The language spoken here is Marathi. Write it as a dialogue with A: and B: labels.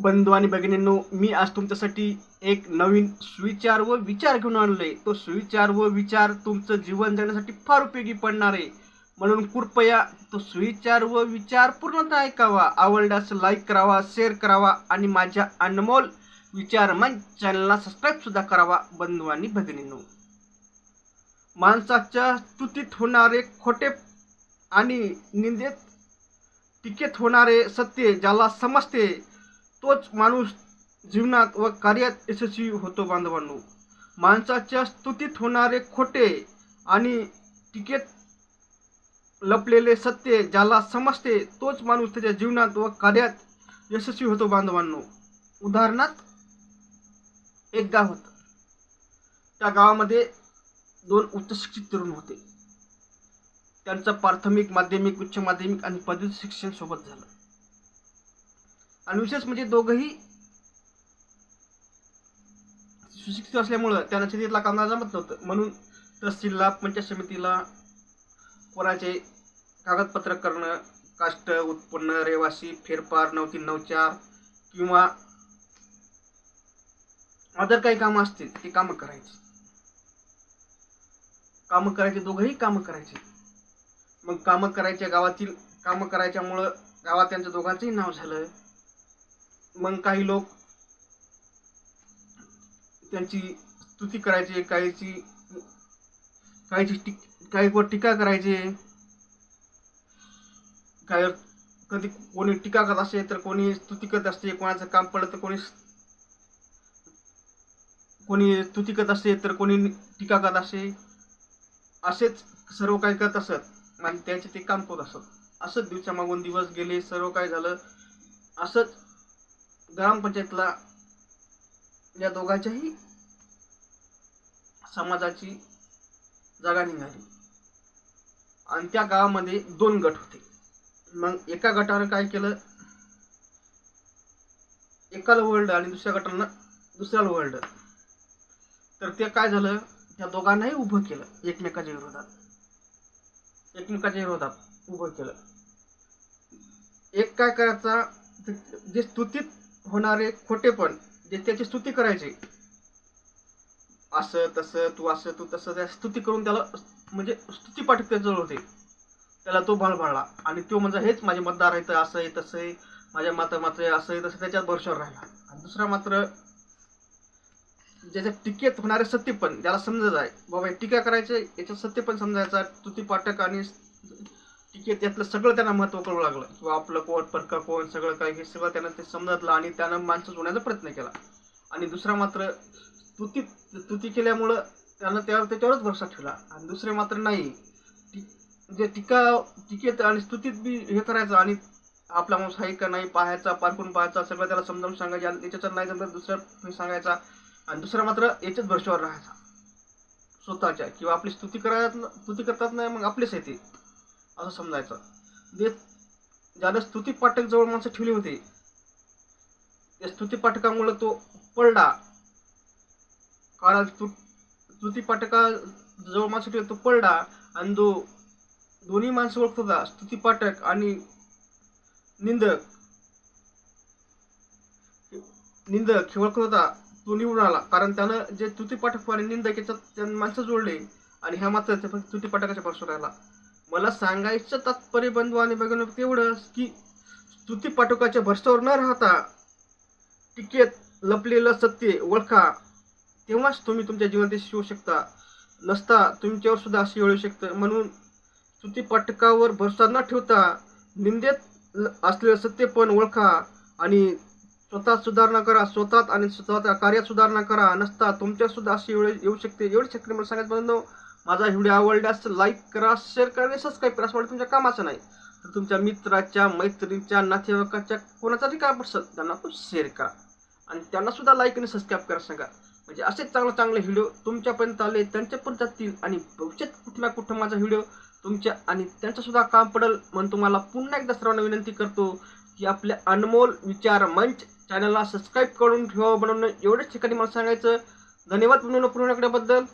A: बंधू आणि भगिनींनो मी आज तुमच्यासाठी एक नवीन सुविचार व विचार घेऊन आणलोय तो सुविचार व विचार तुमचं जीवन जगण्यासाठी फार उपयोगी पडणार आहे. म्हणून कृपया तो सुविचार व विचार पूर्णतः ऐकावा. आवडल्यास लाईक करावा शेअर करावा आणि माझ्या अनमोल विचार मन चॅनलला सबस्क्राईब सुद्धा करावा बंधू आणि भगिनींनो. माणसाच्या स्तुतीत होणारे खोटे आणि निंदेत टिकेत होणारे सत्य ज्याला समजते तोच माणूस जीवनात व कार्यात यशस्वी होतो बांधवांनो. माणसाच्या स्तुतीत होणारे खोटे आणि टिकेत लपलेले सत्य ज्याला समजते तोच माणूस त्याच्या जीवनात व कार्यात यशस्वी होतो बांधवांनो. उदाहरणार्थ एक गाव होतं. त्या गावामध्ये दोन उच्चशिक्षित तरुण होते. त्यांचं प्राथमिक माध्यमिक उच्च माध्यमिक आणि पदवी शिक्षण सोबत झालं. आणि विशेष म्हणजे दोघंही सुशिक्षित असल्यामुळं त्यांना शेतीतला कामगार जमत नव्हतं. म्हणून तहसीलला पंचायत समितीला कोणाचे कागदपत्र करणं काष्ट उत्पन्न रहिवासी फेरफार नऊ तीन नऊ चार किंवा अदर काही कामं असतील ती कामं करायची. कामं करायचे दोघंही कामं करायचे. मग कामं करायच्या गावातील कामं करायच्यामुळं गावात त्यांच्या दोघांचंही नाव झालं. मग काही लोक त्यांची स्तुती करायची काहीची काहीची टिक काहीवर टीका करायचे. काही कधी कोणी टीका करत असते तर कोणी स्तुती करत असते कोणाचं काम पडलं तर कोणी कोणी स्तुती करत असते तर कोणी टीका करत असते असेच सर्व काही करत असत आणि त्याचे ते काम करत असत. असंच दिवसामागून दिवस गेले सर्व काय झालं. असंच ग्रामपंचायतला या दोघांच्याही समाजाची जागा निघाली. आणि त्या गावामध्ये दोन गट होते. मग एका गटानं काय केलं? एकाला वर्ल्ड आणि दुसऱ्या गटानं दुसऱ्याला वर्ल्ड तर ते काय झालं? त्या दोघांनाही उभं केलं एकमेकाच्या विरोधात. एकमेकाच्या विरोधात उभं केलं. एक काय करायचा? जे स्तुतीत होणारे खोटेपण जे त्याची स्तुती करायचे. असं तसं तू असं तू तसं त्या स्तुती करून त्याला म्हणजे स्तुती पाठक त्याजवळ होते. त्याला तो भळभळला आणि तो म्हणजे हेच माझे मतदार आहेत असं आहे तसं आहे माझ्या मात्र मात्र असं आहे तसं त्याच्यात भरशावर राहिला. आणि दुसरा मात्र ज्याच्या टीकेत होणारे सत्य पण ज्याला समजत आहे. बाबा हे टीका करायचे याच्यात सत्य पण समजायचा स्तुती पाठक आणि क्रिकेट यातलं सगळं त्यांना महत्त्व कळू लागलं. किंवा आपलं कोण परका कोण सगळं काय हे सगळं त्यांना ते समजतलं आणि त्यानं माणसं जोडण्याचा प्रयत्न केला. आणि दुसरा मात्र स्तुती स्तुती केल्यामुळं त्यानं त्यावर त्याच्यावरच भरोसा ठेवला. आणि दुसरे मात्र नाही. म्हणजे टीका टीकेत आणि स्तुतीत बी हे करायचं आणि आपला माणूस आहे का नाही पाहायचा पारखून पाहायचा सगळं त्याला समजावून सांगायचं आणि त्याच्यात नाही जमलं दुसऱ्या सांगायचा. आणि दुसरा मात्र याच्याच भरशावर राहायचा. स्वतःच्या. किंवा आपली स्तुती करायला स्तुती करतात नाही मग आपलेच येते असं समजायचं. म्हणजे जे ज्याला स्तुती पाठक जवळ माणसं ठेवली होती त्या स्तुतीपाठकामुळे तो पडला. कारण स्तु स्तुती पाठका जवळ माणसं ठेवली तो पडला. आणि जो दोन्ही माणसं ओळखत होता स्तुती पाठक आणि निंदक निंदक हे ओळखत होता तो निवडून आला. कारण त्यानं जे स्तुती पाठक आणि निंदक याच्यात त्या माणसं जोडले आणि ह्या मात्र ते फक्त पाठकाच्या पार्श्वर राहिला. मला सांगायचं तात्पर्य बंधू आणि बघून एवढंच की स्तुती पाठकाच्या भरसावर न राहता टिकेत लपलेलं सत्य ओळखा. तेव्हाच तुम्ही तुमच्या जीवनात शिवू शकता. नसता तुमच्यावर सुद्धा अशी येऊ शकतं. म्हणून स्तुती पाठकावर भरोसा न ठेवता निंदेत ल- असलेलं सत्य पण ओळखा आणि स्वतः सुधारणा करा. स्वतःत आणि स्वतःच्या कार्यात सुधारणा करा. नसता तुमच्यावर सुद्धा अशी वेळ येऊ शकते. एवढी शक्य मला सांगायचं बंधू माझा व्हिडिओ आवडल्यास लाईक करा शेअर करा आणि सबस्क्राईब करा. असं वाटतं तुमच्या कामाचं नाही. तर तुमच्या मित्राच्या मैत्रिणीच्या नातेवाईकाच्या कोणाचाही काम असेल त्यांना पण शेअर करा. आणि त्यांना सुद्धा लाईक आणि सबस्क्राईब करा सांगा. म्हणजे असे चांगले चांगले व्हिडिओ तुमच्यापर्यंत आले त्यांच्यापर्यंत जातील आणि भविष्यात कुठं ना कुठं माझा व्हिडिओ तुमच्या आणि त्यांचंसुद्धा काम पडेल म्हणून तुम्हाला पुन्हा एकदा सर्वांना विनंती करतो की आपल्या अनमोल विचार मंच चॅनलला सबस्क्राईब करून ठेवा बनवणं एवढ्याच ठिकाणी मला सांगायचं. धन्यवाद. बनवणं पूर्णकड्याबद्दल